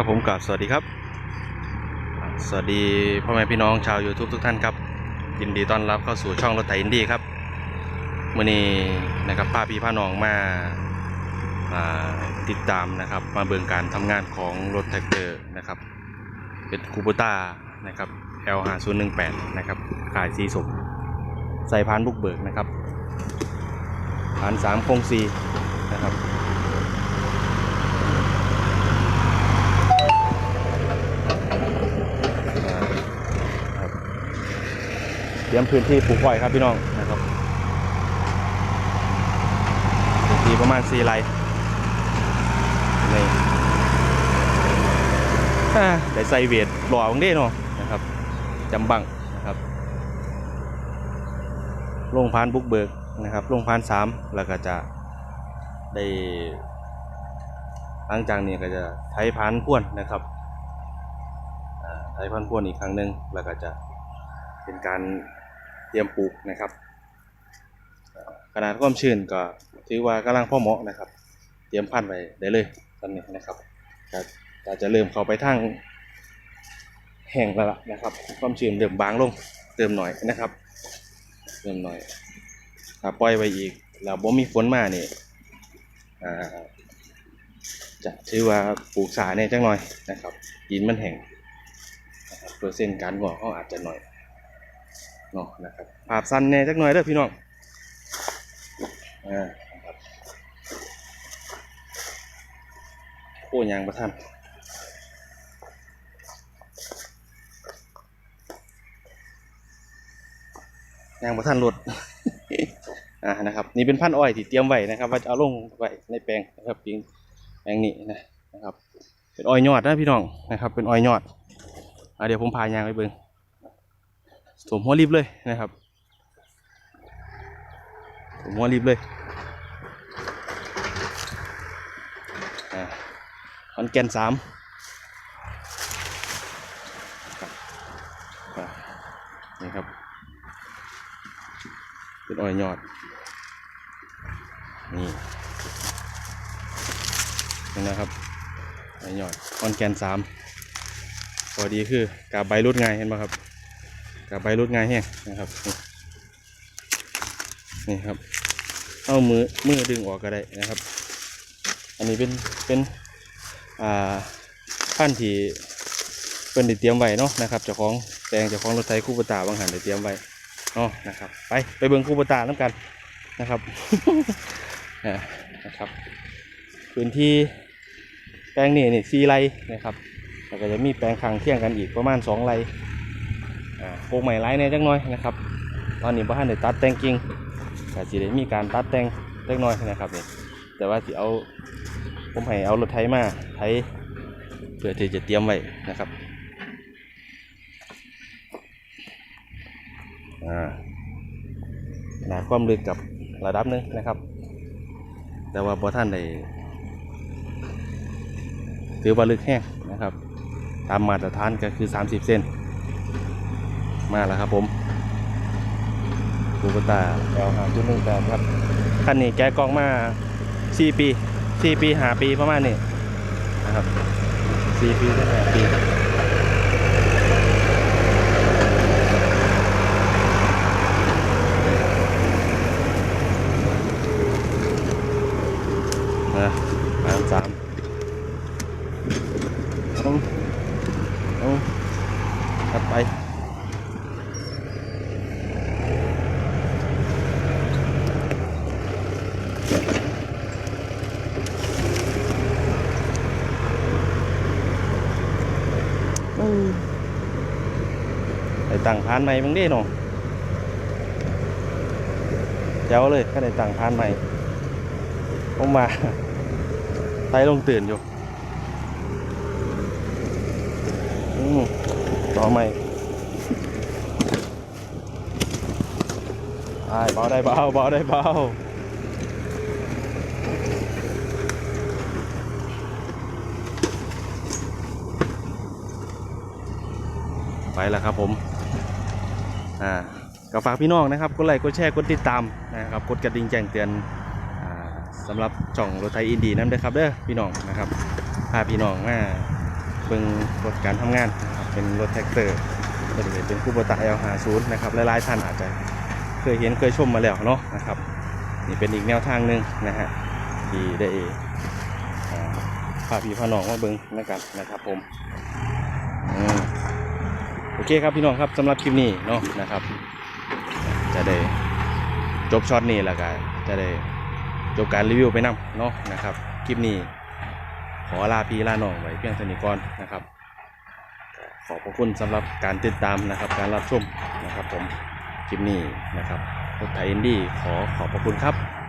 ครับผมกับสวัสดีครับ สวัสดีพ่อแม่พี่น้องชาว YouTube ทุกท่านครับ ยินดีต้อนรับเข้าสู่ช่องรถไถอินดี้ครับมื่อนี้นะครับพาพี่พาน้องมาาติดตามนะครับมาเบิ่งการทำงานของรถแท็กเตอร์นะครับ เป็นคูบูต้านะครับ L5018 นะครับขายสีสมใส่พานบุกเบิกนะครับพานสามโครงสีนะครับ เตรียมพื้นที่ปลูกอ้อยครับพี่น้องนะครับพื้นที่ประมาณ4ไร่นี่อ่าได้ใส่เวทหล่อของเด้เนาะนะครับจำบังนะครับลงพานบุกเบิกนะครับลงพานสามแล้วก็จะได้หลังจากนี้ก็จะไถพานพ่วนนะครับไถพันธุ์พ่วนอีกครั้งหนึ่งแล้วก็จะเป็นการ เตรียมปลูกนะครับขนาดความชื้นก็ถือว่ากำลังพอเหมาะนะครับ เตรียมพันธุ์ไว้ได้เลยตอนนี้นะครับก็ก็จะเริ่มเข้าไปทางแห้งแล้วล่ะนะครับ ความชื้นเริ่มบางลงเติมหน่อยนะครับเติมหน่อยถ้าปล่อยไว้อีกแล้วบ่มีฝนมานี่อ่าจะถือว่าปลูกสาเนี่ยจังหน่อยนะครับดินมันแห้งเปอร์เซ็นต์การงอกเขาอาจจะหน่อย เนาะนะครับภาพสั้นแหน่จักหน่อยเด้อพี่น้องอ่านะครับโอ้ยางประทันยางประทันรถอ่านะครับนี่เป็นพันธุ์อ้อยที่เตรียมไว้นะครับ ว่าจะเอาลงไว้ในแปลงนะครับเพียงแปลงนี้นะนะครับ เป็นอ้อยยอดนะพี่น้องนะครับ เป็นอ้อยยอดอะเดี๋ยวผมพายางไปเบิ่ง สวมหัวรีบเลยนะครับสวมหัวรีบเลยอ่อนแกนสามนี่ครับ เป็นอ้อยยอด นี่นี่นะครับอ้อยยอดคอนแกนสามพอดีคือกาบใบรุดไงเห็นไหมครับ กาบใบรุดง่ายแห้งนะครับ นี่ครับ เอามือมือดึงออกก็ได้นะครับ อันนี้เป็นเป็นอ่าพันธุ์ที่เป็นได้เตรียมไว้เนาะนะครับเจ้าของแปลงเจ้าของรถไถคู่ปตาบางหันได้เตรียมไว้เนาะนะครับ ไปไปเบิ่งคู่ปตาน้ำกันนะครับนะครับ พื้นที่แปลงนี่นี่สี่ไร่นะครับแล้วก็จะมีแปลงคางเที่ยงกันอีกประมาณสองไร่ ปลูกใหม่ไร่เนี่ยจักหน้อยนะครับ ตอนนี้บ้านได้ตัดแต่งกิ่งก็สิได้มีการตัดแต่งเล็กน้อยนะครับนี่แต่ว่าสิเอาผมให้เอารถไถมาไถเพื่อที่จะเตรียมไว้นะครับขนาดความลึกกับระดับหนึงนะครับ แต่ว่าบ่ท่านได้ถือว่าลึกแห้งนะครับ ตามมาตรฐานก็คือ 30 เซน มาแล้วครับผมกูกตาแอลหาจุดหนึ่งแปดครับคันนี้แกะกล่องมา4ปี4ปีหาปีประมาณนี้นะครับ4ปีถึง5ปีนะสามสามเอาเอาถัดไปอืม ไอ้ต่างพานใหม่มึงดิหนอแจ๋วเลยก็ได้ต่างพานใหม่ผมมาไตลงตื่นอยู่อืมต่อใหม่ได้เบาได้เบาเบาได้เบา แล้วครับผมอ่าก็ฝากพี่น้องนะครับกดไลค์กดแชร์กดติดตามนะครับกดกระดิ่งแจ้งเตือนอ่าสำหรับช่องรถไทยอินดีนั่นเด้อครับเด้อพี่น้องนะครับพาพี่น้องมาเบิ่งรถการทำงานนะครับเป็นรถแท็กเตอร์ตัวนี้เป็นคูโบตะ L50 นะครับหลายๆท่านอาจจะเคยเห็นเคยชมมาแล้วเนาะนะครับนี่เป็นอีกแนวทางหนึ่งนะฮะที่ได้อ่าพาพี่พาน้องมาเบิ่งนะกันนะครับผม เคครับพี่น้องครับสำหรับคลิปนี้เนาะนะครับ จะได้จบช็อตนี้แล้วก็จะได้จบการรีวิวไปนํเนาะนะครับคลิปนี้ ขอลาพี่ลาน้องไว้เพียงเท่านี้ก่อนนะครับขอบพระคุณสำหรับการติดตามนะครับ การรับชมนะครับผมคลิปนี้นะครับรถไถอินดี้ขอขอบพระคุณครับ